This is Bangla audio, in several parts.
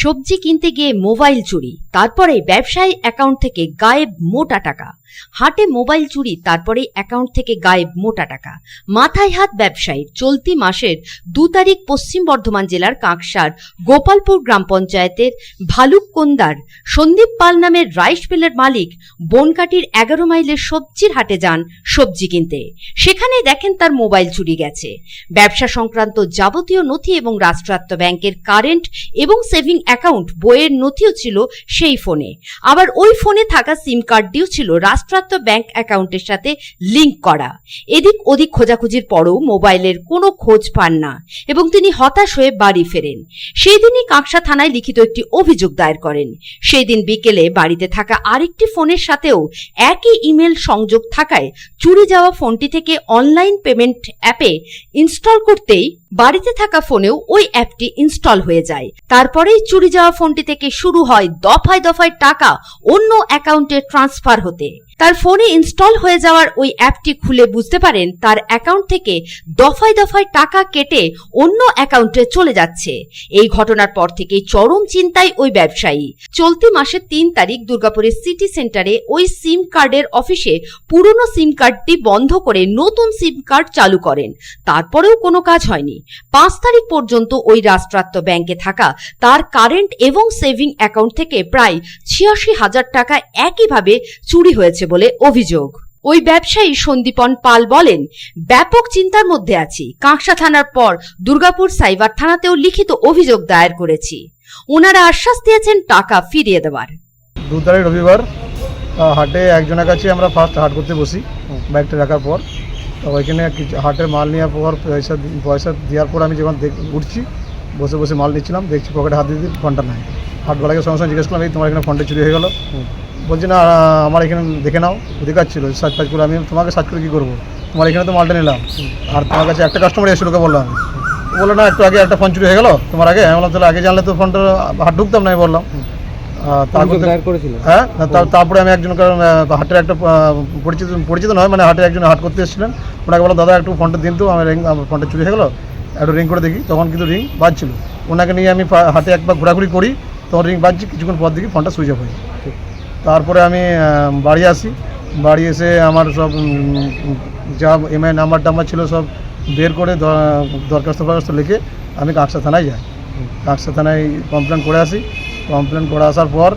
সবজি কিনতে গিয়ে মোবাইল চুরি, তারপরে ব্যবসায়ী অ্যাকাউন্ট থেকে গায়েব মোটা টাকা। হাটে মোবাইল চুরি, তারপরে অ্যাকাউন্ট থেকে গায়েব মোটা টাকা। মাথায় হাত ব্যবসায়ীর, চলতি মাসের দু তারিখ পশ্চিম বর্ধমান জেলার কাঁকসার, গোপালপুর গ্রাম পঞ্চায়েতের ভালুক ভালুককোন্দার সন্দীপ পাল নামের রাইস মিলের মালিক বনকাটির এগারো মাইলের সবজির হাটে যান সবজি কিনতে। সেখানে দেখেন তার মোবাইল চুরি গেছে। ব্যবসা সংক্রান্ত যাবতীয় নথি এবং রাষ্ট্রায়ত্ত ব্যাংকের কারেন্ট এবং সেভিং অ্যাকাউন্ট, বইয়ের নথিও ছিল সেই ফোনে। আবার ওই ফোনে থাকা সিম কার্ডটিও ছিল রাষ্ট্রায়ত্ত ব্যাংক অ্যাকাউন্টের সাথে লিংক করা। এদিক ওদিক খোঁজাখুঁজির পরও মোবাইলের কোনো খোঁজ পান না এবং তিনি হতাশ হয়ে বাড়ি ফেরেন। সেই দিনই কাঁকসা থানায় লিখিত একটি অভিযোগ দায়ের করেন। সেই দিন বিকেলে বাড়িতে থাকা আরেকটি ফোনের সাথেও একই ইমেল সংযোগ থাকায় চুরি যাওয়া ফোনটি থেকে অনলাইন পেমেন্ট অ্যাপে ইনস্টল করতেই বাড়িতে থাকা ফোনেও ওই অ্যাপটি ইনস্টল হয়ে যায়। তারপরেই চুরি যাওয়া ফোনটি থেকে শুরু হয় দফায় দফায় টাকা অন্য অ্যাকাউন্টে ট্রান্সফার হতে। তার ফোনে ইনস্টল হয়ে যাওয়ার ওই অ্যাপটি খুলে বুঝতে পারেন তার অ্যাকাউন্ট থেকে দফায় দফায় টাকা কেটে অন্য অ্যাকাউন্টে চলে যাচ্ছে। এই ঘটনার পর থেকেই চরম চিন্তায় ওই ব্যবসায়ী। চলতি মাসের তিন তারিখ দুর্গাপুরের সিটি সেন্টারে ওই সিম কার্ডের অফিসে পুরনো সিম কার্ডটি বন্ধ করে নতুন সিম কার্ড চালু করেন। তারপরেও কোনো কাজ হয়নি। পাঁচ তারিখ পর্যন্ত ওই রাষ্ট্রায়ত্ত ব্যাংকে থাকা তার কারেন্ট এবং সেভিং অ্যাকাউন্ট থেকে প্রায় ছিয়াশি হাজার টাকা একইভাবে চুরি হয়েছে বলে অভিযোগ। ওই ব্যবসায়ী সন্দীপন পাল বলেন, ব্যাপক চিন্তার মধ্যে আছি। কাঁকসা থানার পর দুর্গাপুর সাইবার থানাতেও লিখিত অভিযোগ দায়ের করেছি। ওনারা আশ্বাস দিয়েছেন টাকা ফিরিয়ে দেওয়ার। দু তারিখ রবিবার হাটে একজনের কাছে আমরা ফার্স্ট হাট করতে বসি, ব্যাগটা রাখার পর। তো ওইখানে হাটের মাল নেওয়ার পর, পয়সা পয়সা দেওয়ার পর আমি যখন উঠছি, বসে বসে মাল নিচ্ছিলাম, দেখছি পকেটে হাত দিয়ে ফোনটা নাই। হাটওয়ালাকে সঙ্গে সঙ্গে জিজ্ঞেস করলাম, এই তোমার এখানে ফোনটা চুরি হয়ে গেল? বলছি না আমার এখানে দেখে নাও অধিকার ছিল সার্চ ফার্চ করে আমি তোমাকে সার্চ করে কী করব? তোমার এখানে তো মালটা নিলাম। আর তোমার কাছে একটা কাস্টমার এসে লোকে বললাম। বলল না একটু আগে একটা ফোন চুরি হয়ে গেল তোমার আগে? আমি বললাম তাহলে আগে জানলে তো ফোনটা হাট ঢুকতাম না আমি বললাম। হ্যাঁ তার- তারপরে আমি একজন হাটের একটা পরিচিত পরিচিত নয় মানে হাটের একজন হাট করতে এসেছিলেন। ওনাকে বলো দাদা একটু ফোনটা দিন তো আমার রিং আমার ফোনটা চুরি হয়ে গেলো একটু রিং করে দেখি। তখন কিন্তু রিং বাজছিল। ওনাকে নিয়ে আমি হাটে একবার ঘোরাঘুরি করি তখন রিং বাজছি কিছুক্ষণ পর দেখি ফোনটা সুইচ অফ হয়ে। তারপরে আমি বাড়ি আসি। বাড়ি এসে আমার সব যা এমআই নাম্বার টাম্বার ছিল সব বের করে দরখাস্ত ফরখাস্ত লিখে আমি কাঁকসা থানায় যাই। কাঁকসা থানায় কমপ্লেন করে আসি। কমপ্লেন করে আসার পর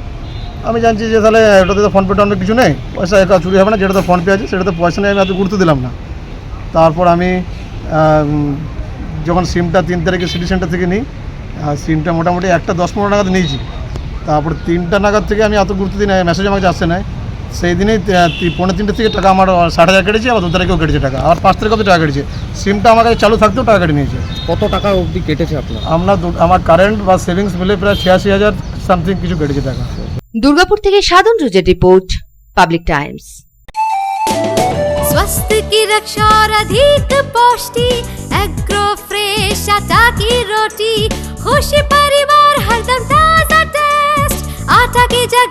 আমি জানছি যে তাহলে ওটাতে তো ফোন পে টনপে কিছু নেই। পয়সা একা চুরি হবে না যেটাতে ফোন পে আছে, সেটাতে পয়সা নেই, আমি এত গুরুত্ব দিলাম না। তারপর আমি যখন সিমটা তিন তারিখে সিটি সেন্টার থেকে নিই সিমটা মোটামুটি একটা দশ পনেরো নাগাদ নিয়েছি। তারপরে তিনটা নাগাদ থেকে আমি এত গুরুত্ব দিই না মেসেজ আমাকে আসছে না সেই দিনেই পৌনে তিনটে থেকে টাকা আমার ষাট হাজার কেটেছে আবার দু তারিখেও কেটেছে টাকা। আর পাঁচ তারিখ অব্দি টাকা কেটেছে। সিমটা আমার কাছে চালু থাকতেও টাকা কেটে নিয়েছে। কত টাকা অবধি কেটেছে আপনার? আমরা আমার কারেন্ট বা সেভিংস মিলে প্রায় ছিয়াশি হাজার সামথিং কিছু কেটেছে টাকা। দুর্গাপুর থেকে সাধন রুজের রিপোর্ট পাবলিক টাইমস স্বাস্থ্য কি রক্ষার অধিক পুষ্টি এগ্রো ফ্রেশ আটা কি রুটি খুশি आटा की